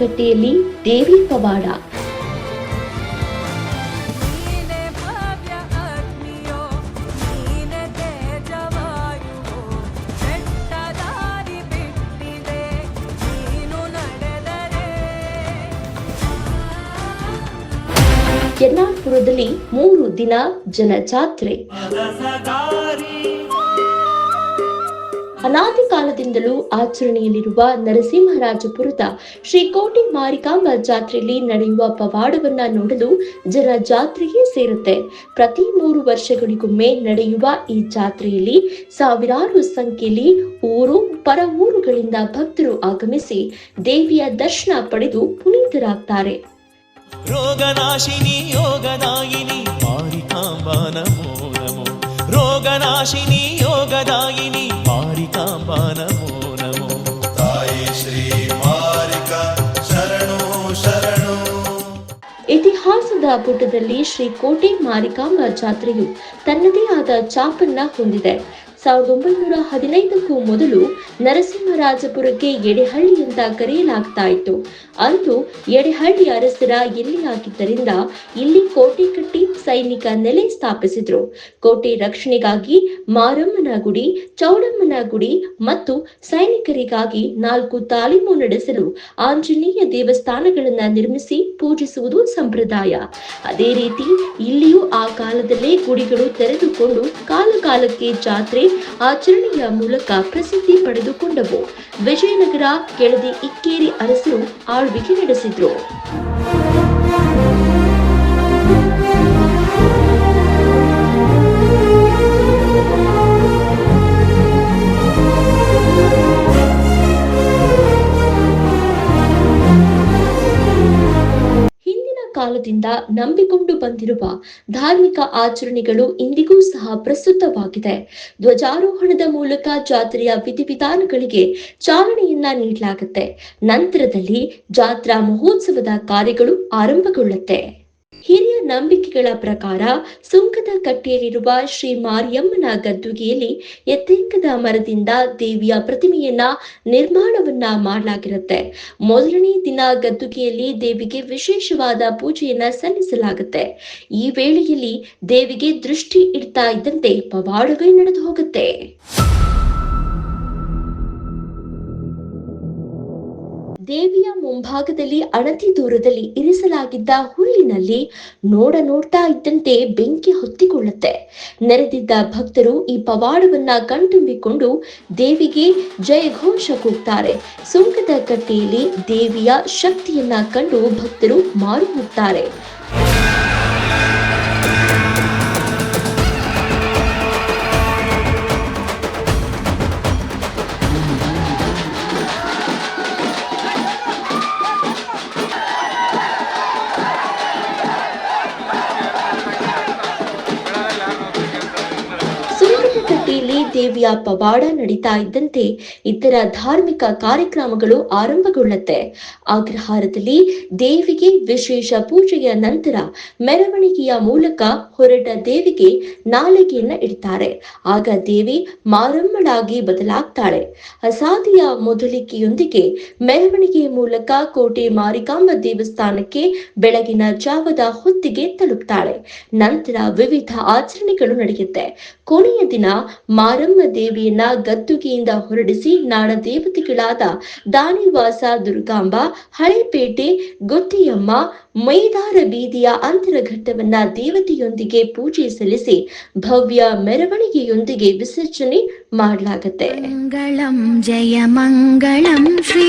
ಕಟ್ಟೆಯಲ್ಲಿ ದೇವಿ ಪವಾಡ. ಯನ್ನಾಪುರದಲ್ಲಿ ಮೂರು ದಿನ ಜನಜಾತ್ರೆ ಅನಾದಿ ಕಾಲದಿಂದಲೂ ಆಚರಣೆಯಲ್ಲಿರುವ ನರಸಿಂಹರಾಜಪುರದ ಶ್ರೀ ಕೋಟಿ ಮಾರಿಕಾಂಬ ಜಾತ್ರೆಯಲ್ಲಿ ನಡೆಯುವ ಪವಾಡವನ್ನ ನೋಡಲು ಜನ ಜಾತ್ರೆಗೆ ಸೇರುತ್ತೆ. ಪ್ರತಿ ಮೂರು ವರ್ಷಗಳಿಗೊಮ್ಮೆ ನಡೆಯುವ ಈ ಜಾತ್ರೆಯಲ್ಲಿ ಸಾವಿರಾರು ಸಂಖ್ಯೆಯಲ್ಲಿ ಊರು, ಪರ ಊರುಗಳಿಂದ ಭಕ್ತರು ಆಗಮಿಸಿ ದೇವಿಯ ದರ್ಶನ ಪಡೆದು ಪುನೀತರಾಗ್ತಾರೆ. ರೋಗನಾಶಿನಿ, ಯೋಗದಾಯಿನಿ ರೋಗನಾಶಿನಿ, ಯೋಗದಾಯಿನಿ ಇತಿಹಾಸದ ಪುಟದಲ್ಲಿ ಶ್ರೀ ಕೋಟೆ ಮಾರಿಕಾಂಬ ಜಾತ್ರೆಯು ತನ್ನದೇ ಆದ ಚಾಪನ್ನ ಹೊಂದಿದೆ. ಸಾವಿರದ ಒಂಬೈನೂರ ಹದಿನೈದಕ್ಕೂ ಮೊದಲು ನರಸಿಂಹರಾಜಪುರಕ್ಕೆ ಎಡೆಹಳ್ಳಿ ಅಂತ ಕರೆಯಲಾಗ್ತಾ ಇತ್ತು ಅಂದು ಎಡೆಹಳ್ಳಿ ಅರಸರ ಎಲ್ಲಿಯಾಗಿದ್ದರಿಂದ ಇಲ್ಲಿ ಕೋಟೆ ಕಟ್ಟಿ ಸೈನಿಕ ನೆಲೆ ಸ್ಥಾಪಿಸಿದ್ರು. ಕೋಟೆ ರಕ್ಷಣೆಗಾಗಿ ಮಾರಮ್ಮನ ಗುಡಿ ಚೌಡಮ್ಮನ ಗುಡಿ ಮತ್ತು ಸೈನಿಕರಿಗಾಗಿ ನಾಲ್ಕು ತಾಲೀಮು ನಡೆಸಲು ಆಂಜನೇಯ ದೇವಸ್ಥಾನಗಳನ್ನ ನಿರ್ಮಿಸಿ ಪೂಜಿಸುವುದು ಸಂಪ್ರದಾಯ. ಅದೇ ರೀತಿ ಇಲ್ಲಿಯೂ ಆ ಕಾಲದಲ್ಲೇ ಗುಡಿಗಳು ತೆರೆದುಕೊಂಡು ಕಾಲಕಾಲಕ್ಕೆ ಜಾತ್ರೆ ಆಚರಣೆಯ ಮೂಲಕ ಪ್ರಸಿದ್ಧಿ ಪಡೆದುಕೊಂಡವು. ವಿಜಯನಗರ ಕೆಳದಿ ಇಕ್ಕೇರಿ ಅರಸರು ಆಳ್ವಿಕೆ ನಡೆಸಿದ್ರು. ಕಾಲದಿಂದ ನಂಬಿಕೊಂಡು ಬಂದಿರುವ ಧಾರ್ಮಿಕ ಆಚರಣೆಗಳು ಇಂದಿಗೂ ಸಹ ಪ್ರಸ್ತುತವಾಗಿದೆ. ಧ್ವಜಾರೋಹಣದ ಮೂಲಕ ಜಾತ್ರೆಯ ವಿಧಿವಿಧಾನಗಳಿಗೆ ಚಾಲನೆಯನ್ನ ನೀಡಲಾಗುತ್ತೆ. ನಂತರದಲ್ಲಿ ಜಾತ್ರಾ ಮಹೋತ್ಸವದ ಕಾರ್ಯಗಳು ಆರಂಭಗೊಳ್ಳುತ್ತೆ. ಹಿರಿಯ ನಂಬಿಕೆಗಳ ಪ್ರಕಾರ ಸುಂಕದ ಕಟ್ಟೆಯಲ್ಲಿರುವ ಶ್ರೀ ಮಾರಿಯಮ್ಮನ ಗದ್ದುಗೆಯಲ್ಲಿ ಎತ್ತೇಕದ ಮರದಿಂದ ದೇವಿಯ ಪ್ರತಿಮೆಯನ್ನ ನಿರ್ಮಾಣವನ್ನ ಮಾಡಲಾಗಿರುತ್ತೆ. ಮೊದಲನೇ ದಿನ ಗದ್ದುಗೆಯಲ್ಲಿ ದೇವಿಗೆ ವಿಶೇಷವಾದ ಪೂಜೆಯನ್ನ ಸಲ್ಲಿಸಲಾಗುತ್ತೆ. ಈ ವೇಳೆಯಲ್ಲಿ ದೇವಿಗೆ ದೃಷ್ಟಿ ಇಡ್ತಾ ಇದ್ದಂತೆ ಪವಾಡವೇ ನಡೆದು ಹೋಗುತ್ತೆ. ದೇವಿಯ ಮುಂಭಾಗದಲ್ಲಿ ಅಣತಿ ದೂರದಲ್ಲಿ ಇರಿಸಲಾಗಿದ್ದ ಹುಲ್ಲಿನಲ್ಲಿ ನೋಡ ನೋಡ್ತಾ ಇದ್ದಂತೆ ಬೆಂಕಿ ಹೊತ್ತಿಕೊಳ್ಳುತ್ತೆ. ನೆರೆದಿದ್ದ ಭಕ್ತರು ಈ ಪವಾಡವನ್ನ ಕಣ್ತುಂಬಿಕೊಂಡು ದೇವಿಗೆ ಜಯಘೋಷ ಕೂಗ್ತಾರೆ ಸುಂಕದ ಕಟ್ಟೆಯಲ್ಲಿ ದೇವಿಯ ಶಕ್ತಿಯನ್ನ ಕಂಡು ಭಕ್ತರು ಮಾರು ಹೋಗ್ತಾರೆ ಸುಂಕದಕಟ್ಟೆಯಲ್ಲಿ ದೇವಿಯ ಪವಾಡ ನಡೀತಾ ಇದ್ದಂತೆ ಇತರ ಧಾರ್ಮಿಕ ಕಾರ್ಯಕ್ರಮಗಳು ಆರಂಭಗೊಳ್ಳುತ್ತೆ. ಅಗ್ರಹಾರದಲ್ಲಿ ದೇವಿಗೆ ವಿಶೇಷ ಪೂಜೆಯ ನಂತರ ಮೆರವಣಿಗೆಯ ಮೂಲಕ ಹೊರಟ ದೇವಿಗೆ ನಾಲಿಗೆಯನ್ನ ಇಡ್ತಾರೆ. ಆಗ ದೇವಿ ಮಾರಮ್ಮಳಾಗಿ ಬದಲಾಗ್ತಾಳೆ. ಅಸಾದಿಯ ಮೊದಲಿಕೆಯೊಂದಿಗೆ ಮೆರವಣಿಗೆಯ ಮೂಲಕ ಕೋಟೆ ಮಾರಿಕಾಂಬ ದೇವಸ್ಥಾನಕ್ಕೆ ಬೆಳಗಿನ ಜಾವದ ಹೊತ್ತಿಗೆ ತಲುಪ್ತಾಳೆ. ನಂತರ ವಿವಿಧ ಆಚರಣೆಗಳು ನಡೆಯುತ್ತೆ. ಕೊನೆಯ ದಿನ ಮಾರಮ್ಮ ದೇವಿಯನ್ನ ಗದ್ದುಗೆಯಿಂದ ಹೊರಡಿಸಿ ನಾಡ ದೇವತೆಗಳಾದ ದಾನಿವಾಸ, ದುರ್ಗಾಂಬ, ಹಳೆಪೇಟೆ, ಗೊತ್ತಿಯಮ್ಮ, ಮೈದಾರ ಬೀದಿಯ ಅಂತರಘಟ್ಟವನ್ನ ದೇವತೆಯೊಂದಿಗೆ ಪೂಜೆ ಸಲ್ಲಿಸಿ ಭವ್ಯ ಮೆರವಣಿಗೆಯೊಂದಿಗೆ ವಿಸರ್ಜನೆ ಮಾಡಲಾಗುತ್ತೆ. ಮಂಗಳಂ ಜಯ ಮಂಗಳಂ ಶ್ರೀ